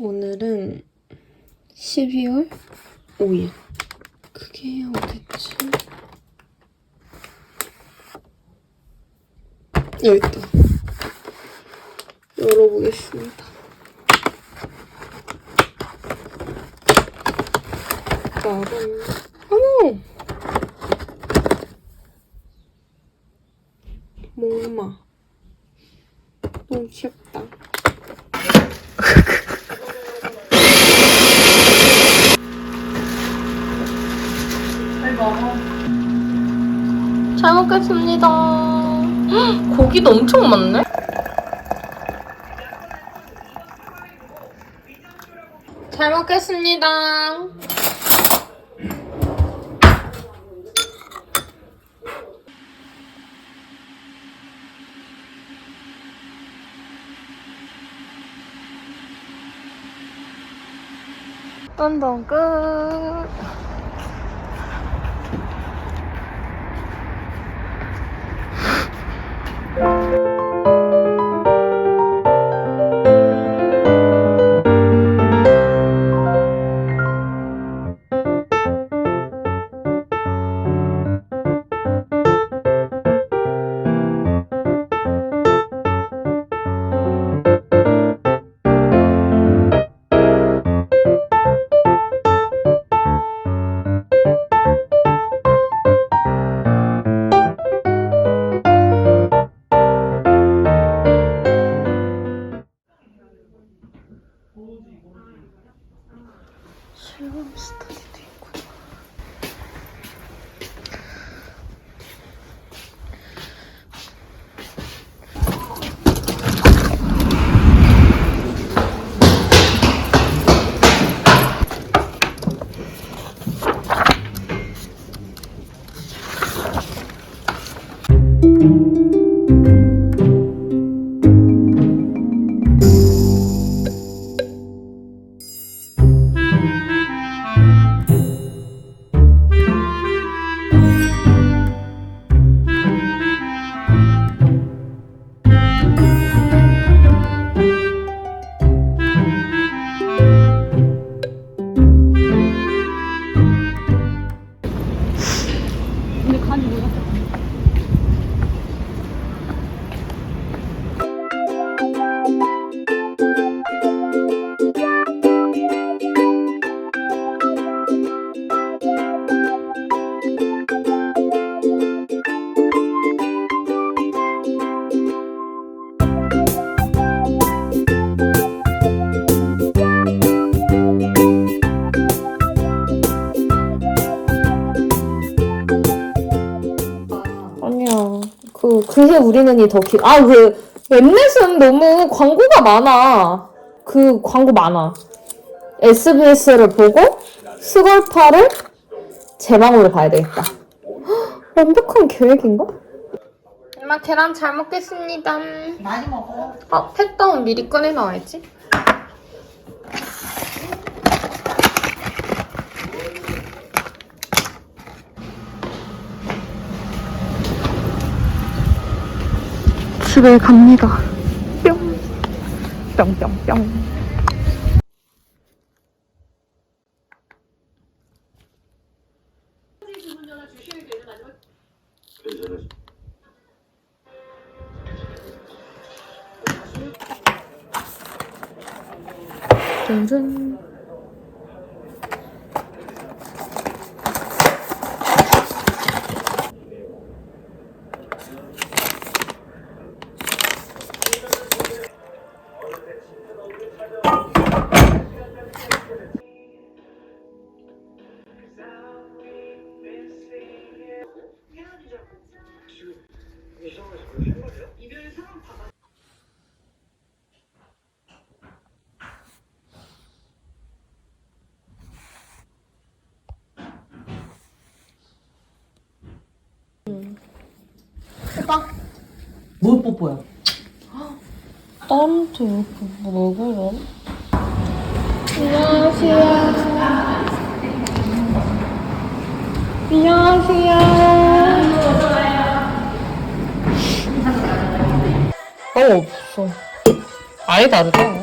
오늘은 12월 5일. 그게 어딨지? 여기 있다. 열어보겠습니다. 짜란. 어머! 목마. 너무 귀엽다. 잘 먹겠습니다. 헉, 고기도 엄청 많네? 잘 먹겠습니다. 운동 끝. 우리는 이 더 길, 아, 그, 웹넷은 너무 광고가 많아. 그 광고 많아. SBS를 보고, 스걸파를 제 방으로 봐야 되겠다. 헉, 완벽한 계획인가? 엄마, 계란 잘 먹겠습니다. 많이 먹어. 아, 팩다운 미리 꺼내놔야지. 집에 갑니다. 뿅. 뿅뿅뿅. 뭘 뽀뽀야? 땀도 뭐 그럼? 안녕하세요. 안녕하세요. 어 없어. 아예 다르다.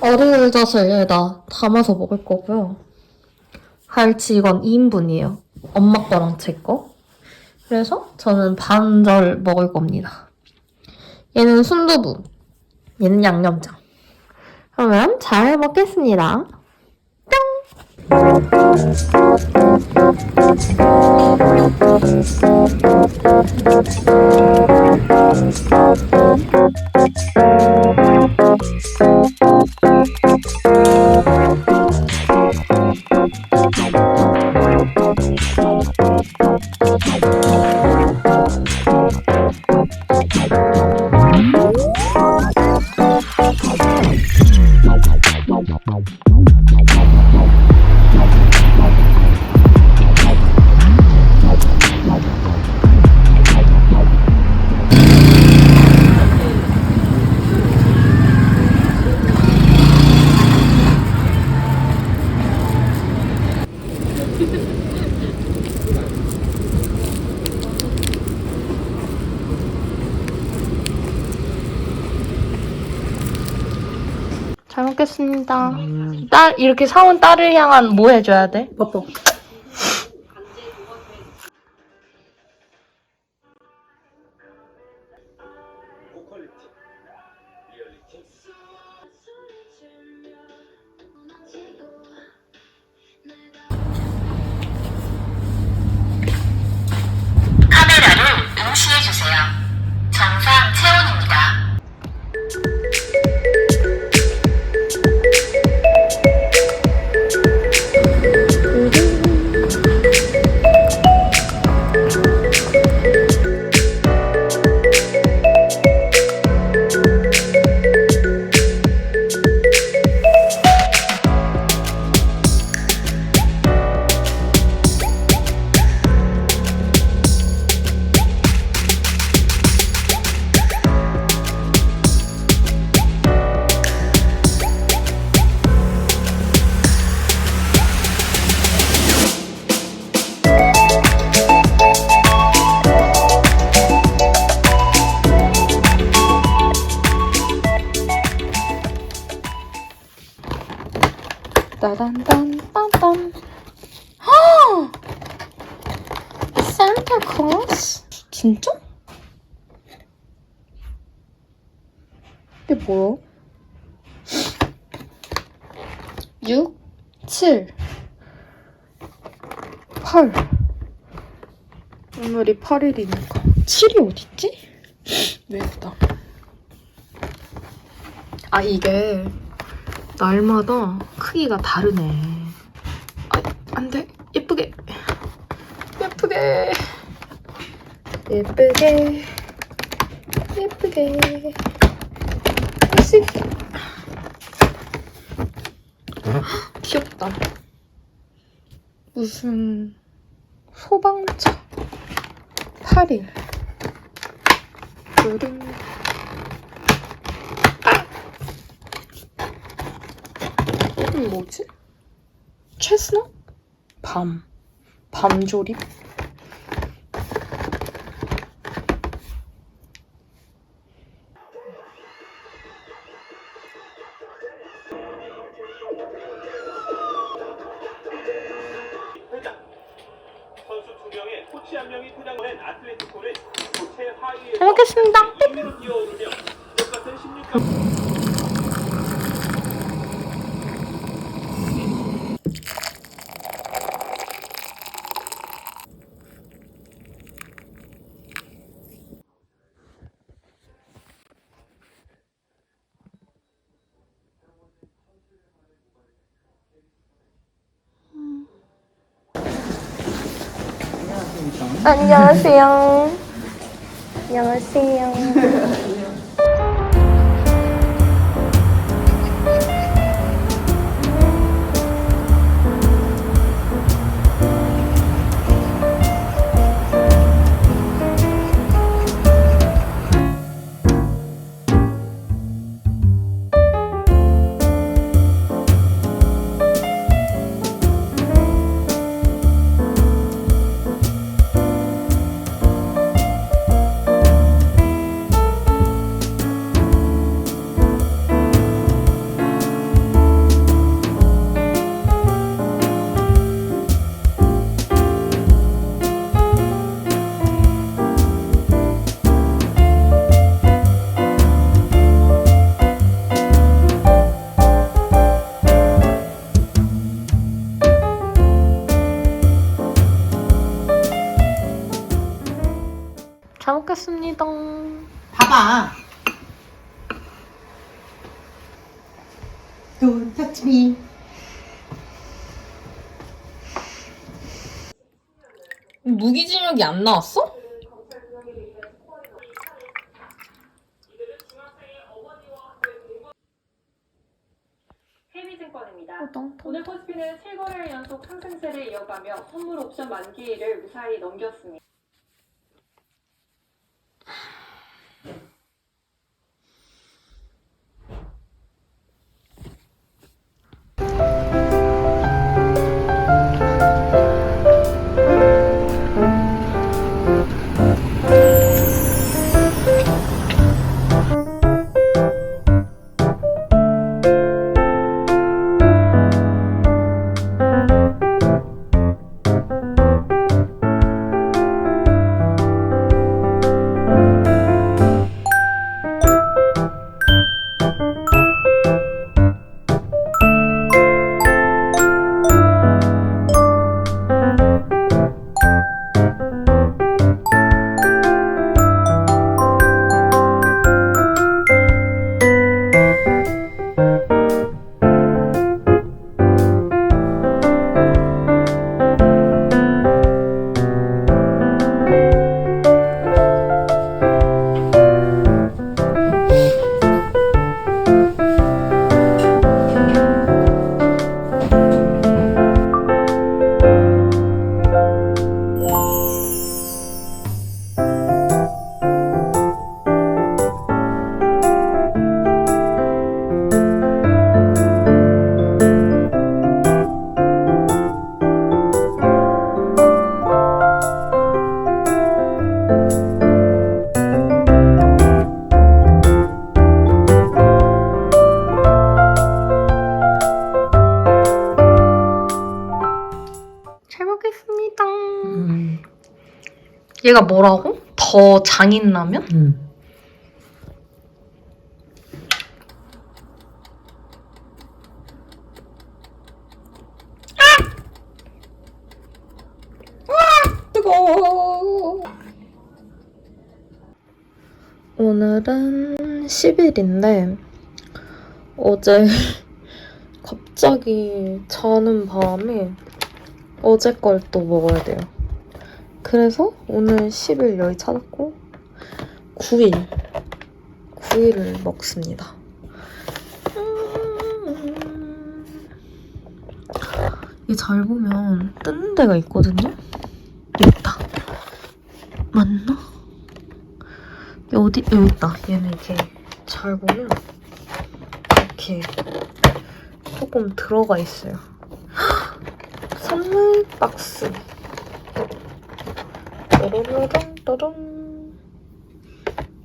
어른의젓을 여기다 담아서 먹을 거고요. 갈치 이건 2인분이에요. 엄마 거랑 제 거. 그래서 저는 반절 먹을 겁니다. 얘는 순두부, 얘는 양념장. 그러면 잘 먹겠습니다. 잘 먹겠습니다. 딸 이렇게 사온 딸을 향한 뭐 해줘야 돼? 뽀뽀. 진짜? 이게 뭐야? 6, 7, 8. 오늘이 8일이니까. 7이 어딨지? 외우다. 아, 이게 날마다 크기가 다르네. 아, 안 돼. 예쁘게. 예쁘게. 예쁘게. 예쁘게. 할 수. 헉, 귀엽다. 무슨 소방차 8일. 여름. 이건 뭐지? 체스넛? 밤. 밤조림? 선수 두 명에 코치 한 명이 퇴장된 아틀레티코는 교체 하위에서 잘 먹겠습니다. 힘으로 뛰어오르며 똑같은 16강 안녕하세요. 안녕하세요. 무기징역이 안 나왔어? 해미증권입니다. 오늘 코스피는 7거래일 연속 상승세를 이어가며 선물 옵션 만기일을 무사히 넘겼습니다. 얘가 뭐라고? 더 장인 라면? 응. 뜨거워. 오늘은 10일인데 어제 갑자기 자는 바람에 어제 걸 또 먹어야 돼요. 그래서 오늘 10일 여기 찾았고 9일 9일을 먹습니다. 이잘 보면 뜨는 데가 있거든요. 있다. 맞나? 어디 여기 있다. 얘는 이렇게 잘 보면 이렇게 조금 들어가 있어요. 선물 박스. 따라라란 따란.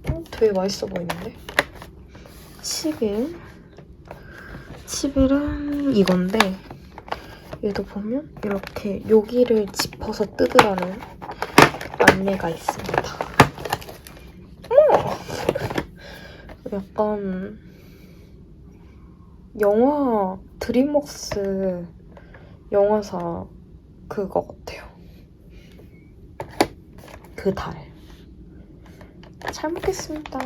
어, 되게 맛있어 보이는데? 10일. 10일은 이건데 얘도 보면 이렇게 여기를 짚어서 뜯으라는 안내가 있습니다. 약간 영화 드림웍스 영화사 그거 같아요. 그 달. 잘 먹겠습니다.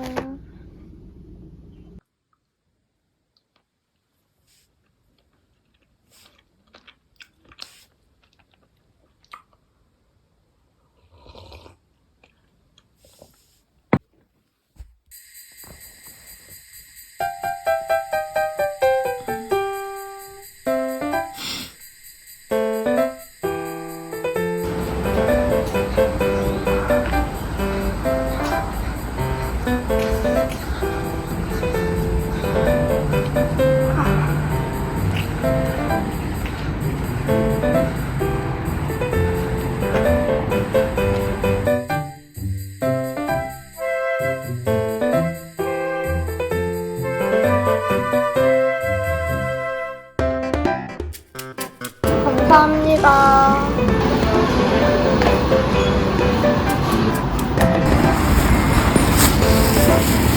감사합니다.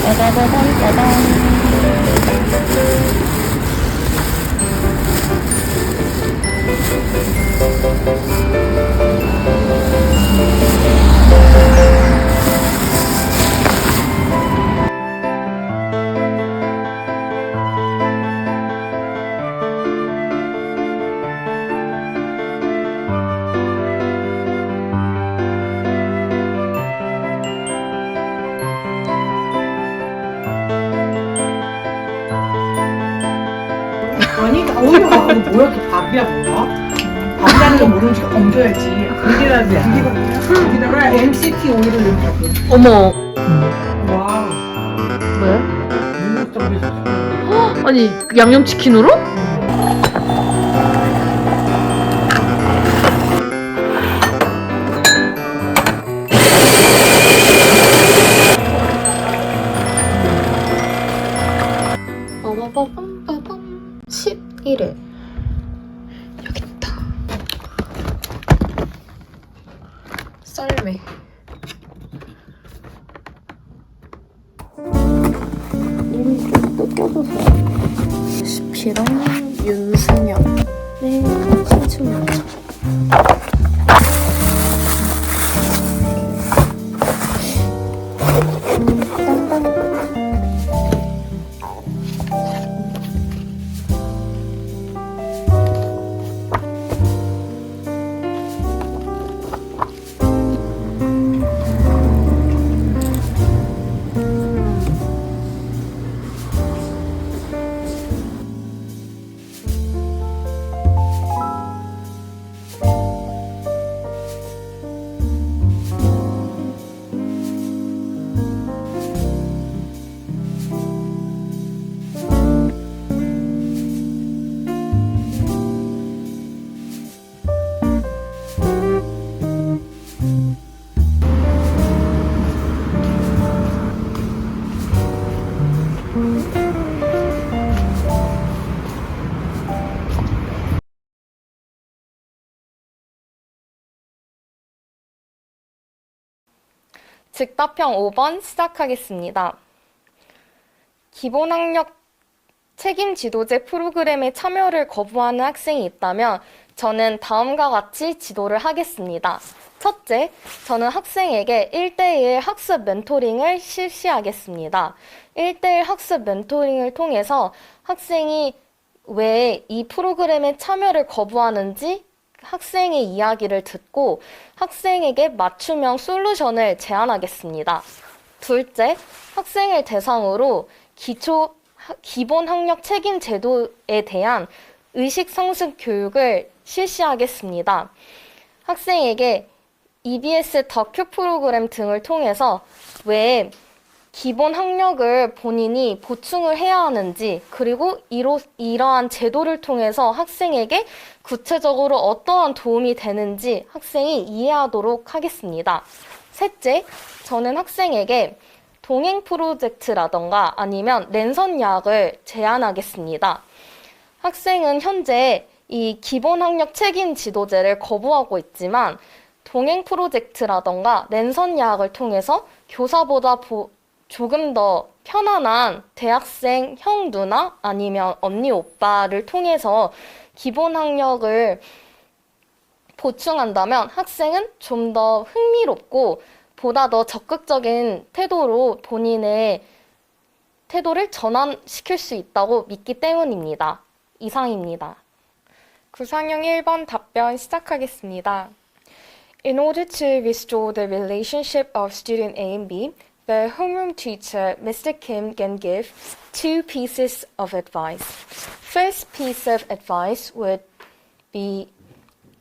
짜자자잔 짜잔. 아니 오히려 아, 뭐야 이렇게 밥이야 뭐야? 밥이라는 거 모르지 얹어야지. 고기라지. 고기가 뭐야? 거기다가 MCT 오일을 넣는다고. 어머. 와. 왜? 눈물 덩어리 아니 양념치킨으로? 시피랑 윤승영 즉답형 5번 시작하겠습니다. 기본학력 책임 지도제 프로그램에 참여를 거부하는 학생이 있다면 저는 다음과 같이 지도를 하겠습니다. 첫째, 저는 학생에게 1대1 학습 멘토링을 실시하겠습니다. 1대1 학습 멘토링을 통해서 학생이 왜 이 프로그램에 참여를 거부하는지 학생의 이야기를 듣고 학생에게 맞춤형 솔루션을 제안하겠습니다. 둘째, 학생을 대상으로 기초 하- 기본 학력 책임 제도에 대한 의식 상승 교육을 실시하겠습니다. 학생에게 EBS 다큐 프로그램 등을 통해서 왜 기본 학력을 본인이 보충을 해야 하는지, 그리고 이로, 이러한 제도를 통해서 학생에게 구체적으로 어떠한 도움이 되는지 학생이 이해하도록 하겠습니다. 셋째, 저는 학생에게 동행 프로젝트라던가 아니면 랜선 약을 제안하겠습니다. 학생은 현재 이 기본 학력 책임 지도제를 거부하고 있지만 동행 프로젝트라던가 랜선 야학을 통해서 교사보다 보- 조금 더 편안한 대학생 형 누나 아니면 언니 오빠를 통해서 기본 학력을 보충한다면 학생은 좀 더 흥미롭고 보다 더 적극적인 태도로 본인의 태도를 전환시킬 수 있다고 믿기 때문입니다. 이상입니다. 구상형 1번 답변 시작하겠습니다. In order to restore the relationship of student A and B, the homeroom teacher, Mr. Kim, can give two pieces of advice. First piece of advice would be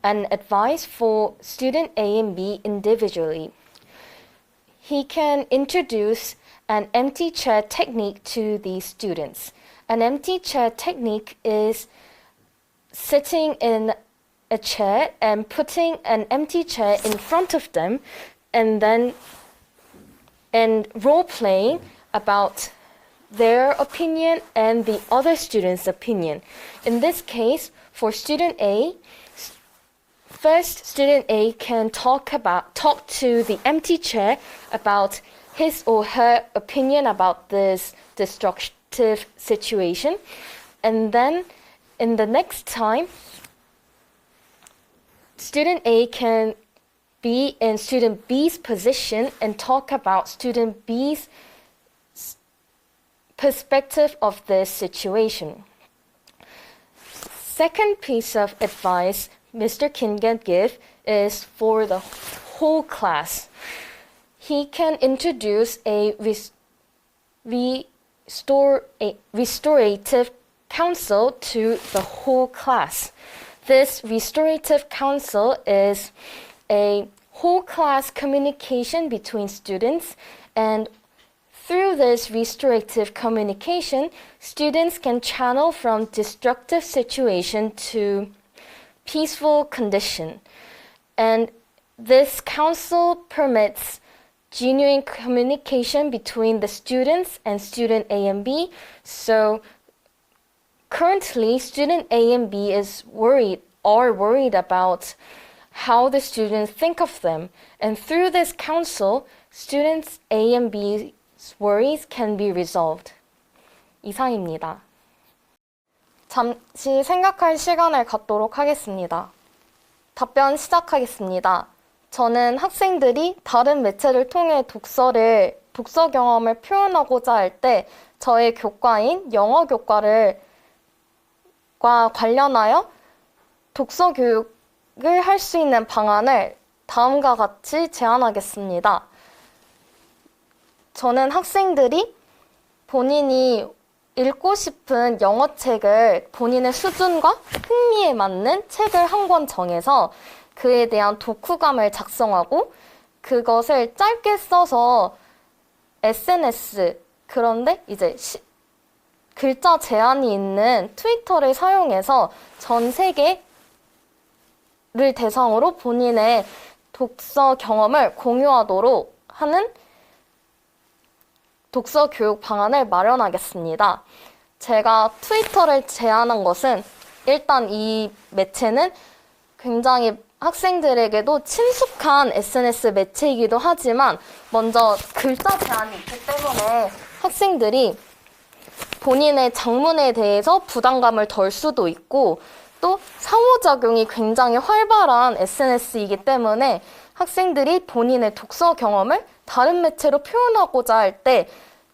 an advice for student A and B individually. He can introduce an empty chair technique to these students. An empty chair technique is sitting in a chair and putting an empty chair in front of them and then and role playing about their opinion and the other student's opinion. In this case, for student A, First, student A can talk about talk to the empty chair about his or her opinion about this destructive situation, and then in the next time, student A can be in student B's position and talk about student B's perspective of this situation. Second piece of advice Mr. Kim can give is for the whole class. He can introduce a res- restore a restorative counsel to the whole class. This restorative counsel is a whole class communication between students and through this restorative communication, students can channel from destructive situation to peaceful condition. And this council permits genuine communication between the students and student A and B. So currently, student A and B is worried are worried about how the students think of them. And through this council, students A and B's worries can be resolved. 이상입니다. 잠시 생각할 시간을 갖도록 하겠습니다. 답변 시작하겠습니다. 저는 학생들이 다른 매체를 통해 독서를, 독서 경험을 표현하고자 할 때 저의 교과인 영어 교과를, 과 관련하여 독서 교육 을 할 수 있는 방안을 다음과 같이 제안하겠습니다. 저는 학생들이 본인이 읽고 싶은 영어 책을 본인의 수준과 흥미에 맞는 책을 한 권 정해서 그에 대한 독후감을 작성하고 그것을 짧게 써서 SNS 그런데 이제 시- 글자 제한이 있는 트위터를 사용해서 전 세계 를 대상으로 본인의 독서 경험을 공유하도록 하는 독서 교육 방안을 마련하겠습니다. 제가 트위터를 제안한 것은 일단 이 매체는 굉장히 학생들에게도 친숙한 SNS 매체이기도 하지만 먼저 글자 제한이 있기 때문에 학생들이 본인의 장문에 대해서 부담감을 덜 수도 있고 또 상호작용이 굉장히 활발한 SNS이기 때문에 학생들이 본인의 독서 경험을 다른 매체로 표현하고자 할 때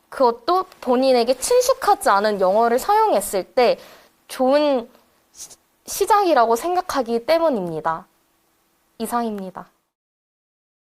그것도 본인에게 친숙하지 않은 영어를 사용했을 때 좋은 시- 시작이라고 생각하기 때문입니다. 이상입니다.